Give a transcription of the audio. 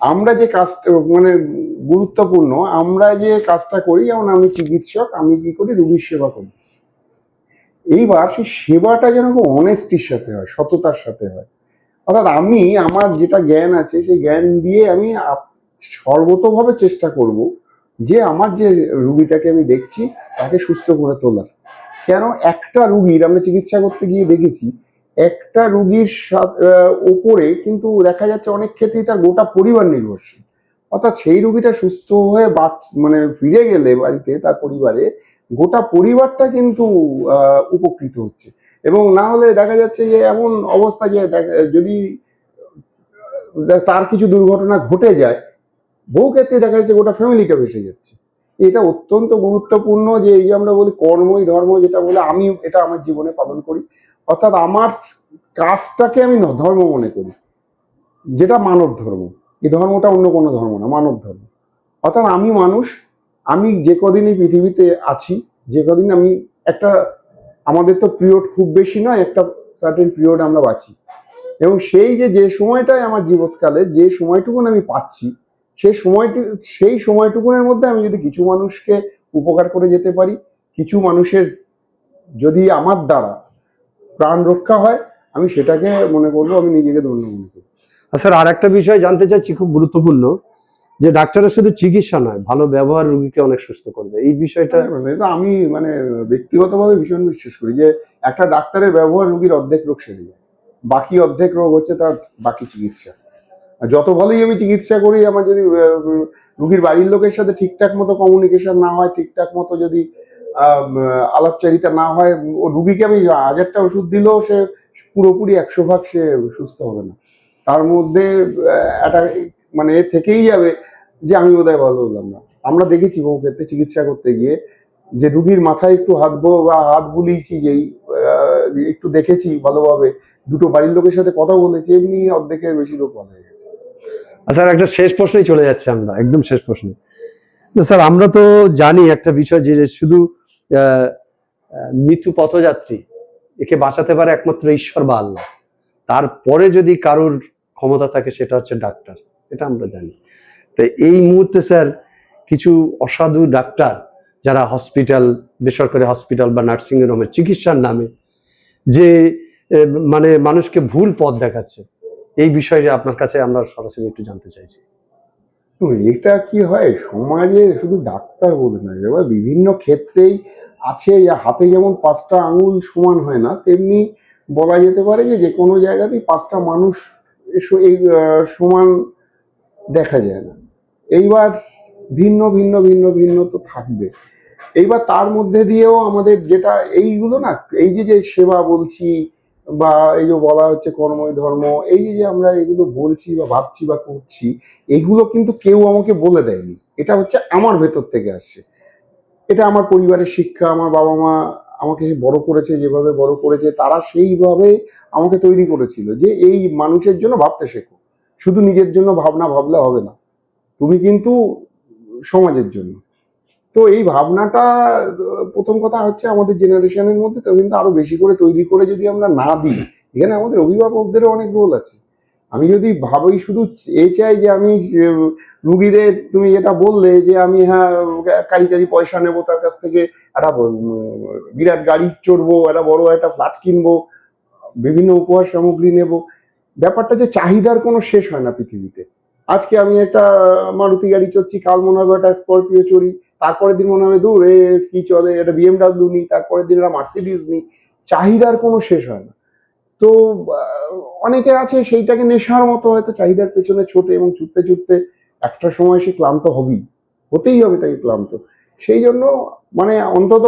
আমরা যে কাজটা মানে গুরুত্বপূর্ণ, আমরা যে কাজটা করি, যেমন আমি চিকিৎসক, আমি কি করি, রুগীর সেবা করি। এইবার সেই সেবাটা যেন অনেস্টির সাথে হয়, সততার সাথে হয়। অর্থাৎ আমি, আমার যেটা জ্ঞান আছে, সেই জ্ঞান দিয়ে আমি সর্বতভাবে চেষ্টা করব যে আমার যে রুগীটাকে আমি দেখছি, তাকে সুস্থ করে তোলার। কেন? একটা রুগীর, আমরা চিকিৎসা করতে গিয়ে দেখেছি একটা রুগীর ওপরে কিন্তু দেখা যাচ্ছে অনেক ক্ষেত্রেই তার গোটা পরিবার নির্ভরশীল। অর্থাৎ সেই রুগীটা সুস্থ হয়ে মানে ফিরে গেলে বাড়িতে তার পরিবারে, গোটা পরিবারটা কিন্তু উপকৃত হচ্ছে। এবং না হলে দেখা যাচ্ছে যে এমন অবস্থা যে যদি তার কিছু দুর্ঘটনা ঘটে যায়, বহু ক্ষেত্রে দেখা যাচ্ছে গোটা ফ্যামিলিটা ভেসে যাচ্ছে। এটা অত্যন্ত গুরুত্বপূর্ণ যে এই যে আমরা বলি কর্মই ধর্ম, যেটা বলে আমি এটা আমার জীবনে পালন করি। অর্থাৎ আমার কাজটাকে আমি ধর্ম মনে করি। যেটা মানব ধর্ম। এই ধর্মটা অন্য কোনো ধর্ম না, মানব ধর্ম। অর্থাৎ আমি মানুষ, আমি যে কদিন এই পৃথিবীতে আছি, যে কদিন আমি একটা, আমাদের তো পিরিয়ড খুব বেশি নয়, একটা সার্টেন পিরিয়ড আমরা বাঁচি। এবং সেই যে যে সময়টাই আমার জীবৎকালে, যে সময়টুকুন আমি পাচ্ছি সেই সময়টি, সেই সময়টুকুনের মধ্যে আমি যদি কিছু মানুষকে উপকার করে যেতে পারি, কিছু মানুষের যদি আমার দ্বারা প্রাণ রক্ষা হয় আমি সেটাকে মনে করব আমি নিজেকে ধন্য মনে করি। স্যার আর একটা বিষয় জানতে চাচ্ছি খুব গুরুত্বপূর্ণ যে ডাক্তারের শুধু চিকিৎসা নয় ভালো ব্যবহার রুগীকে অনেক সুস্থ করবে। এই বিষয়টা এটা আমি মানে ব্যক্তিগতভাবে ভীষণ বিশ্বাস করি যে একটা ডাক্তারের ব্যবহার রুগীর অর্ধেক রোগ সেরে যায়। বাকি অর্ধেক রোগ হচ্ছে তার বাকি চিকিৎসা। যত ভালোই আমি চিকিৎসা করি আমার যদি রুগীর বাড়ির লোকের সাথে ঠিকঠাক মতো কমিউনিকেশন না হয় ঠিকঠাক মতো যদি আলাপচারিতা না হয়, ও রুগীকে আমি হাজারটা ওষুধ দিলেও সে পুরোপুরি একশো ভাগ সে সুস্থ হবে না। তার মধ্যে একটা মানে থেকেই যাবে যে আমি বোধহয় ভালো হলাম না। আমরা দেখেছি বহু ক্ষেত্রে চিকিৎসা করতে গিয়ে যে রুগীর মাথায় একটু হাত বো হাত বুলিয়েছি যেই একটু দেখেছি ভালোভাবে, দুটো বাড়ির লোকের সাথে কথা বলেছি, এমনি অর্ধেকের বেশি লোক ভালো হয়ে গেছে স্যার, একটা শেষ প্রশ্নেই চলে যাচ্ছে আমরা, একদম শেষ প্রশ্নে। স্যার, আমরা তো জানি একটা বিষয় যে শুধু মৃত্যু পথযাত্রী। একে বাঁচাতে পারে একমাত্র ঈশ্বর বা আল্লাহ। তারপরে যদি কারোর ক্ষমতা থাকে, সেটা হচ্ছে ডাক্তার। এটা আমরা জানি। তো এই মুহূর্তে স্যার, কিছু অসাধু ডাক্তার যারা হসপিটাল, বেসরকারি হসপিটাল বা নার্সিং হোমের চিকিৎসার নামে যে মানে মানুষকে ভুল পথ দেখাচ্ছে, এই বিষয়ে আপনার কাছে আমরা সরাসরি একটু জানতে চাইছি। এটা কি হয়? সমাজে শুধু ডাক্তার বলে না এবার বিভিন্ন ক্ষেত্রেই আছে যে হাতে যেমন পাঁচটা আঙুল সমান হয় না, তেমনি বলা যেতে পারে যে যে কোনো জায়গাতেই পাঁচটা মানুষ এই সমান দেখা যায় না। এইবার ভিন্ন ভিন্ন ভিন্ন ভিন্ন তো থাকবে। এইবার তার মধ্যে দিয়েও আমাদের যেটা, এইগুলো না, এই যে যে সেবা বলছি বা এই যে বলা হচ্ছে কর্মই ধর্ম, এই যে আমরা এগুলো বলছি বা ভাবছি বা করছি, এগুলো কিন্তু কেউ আমাকে বলে দেয়নি। এটা হচ্ছে আমার ভেতর থেকে আসছে। এটা আমার পরিবারের শিক্ষা, আমার বাবা মা আমাকে বড় করেছে, যেভাবে বড় করেছে, তারা সেইভাবে আমাকে তৈরি করেছিল যে এই মানুষের জন্য ভাবতে শেখো। শুধু নিজের জন্য ভাবনা ভাবলে হবে না। তুমি কিন্তু সমাজের জন্য। তো এই ভাবনাটা, প্রথম কথা হচ্ছে আমাদের জেনারেশনের মধ্যে তো কিন্তু আরও বেশি করে তৈরি করে যদি আমরা না দিই, এখানে আমাদের অভিভাবকদেরও অনেক রোল আছে। আমি যদি ভাবি শুধু এ চাই যে আমি রুগীদের, তুমি যেটা বললে যে আমি হ্যাঁ কারি কারি পয়সা নেব তার কাছ থেকে, একটা বিরাট গাড়ি চড়বো, একটা বড় একটা ফ্ল্যাট কিনবো, বিভিন্ন উপহার সামগ্রী নেব, ব্যাপারটা যে চাহিদার কোনো শেষ হয় না পৃথিবীতে। আজকে আমি একটা মারুতি গাড়ি চড়ছি, কাল মনে হবে একটা স্করপিও চড়ি তারপরের দিন মনে হবে দূর এ কি চলে, এটা বিএমডাব্লিউ নিই। তারপরের দিন এটা মার্সিডিজ নিই। চাহিদার কোনো শেষ হয় না। তো অনেকে আছে সেইটাকে নেশার মতো হয়তো চাহিদার পেছনে ছোটে এবং ছুটতে ছুটতে একটা সময় সে ক্লান্ত হবেই, হতেই হবে তাকে ক্লান্ত। সেই জন্য মানে অন্তত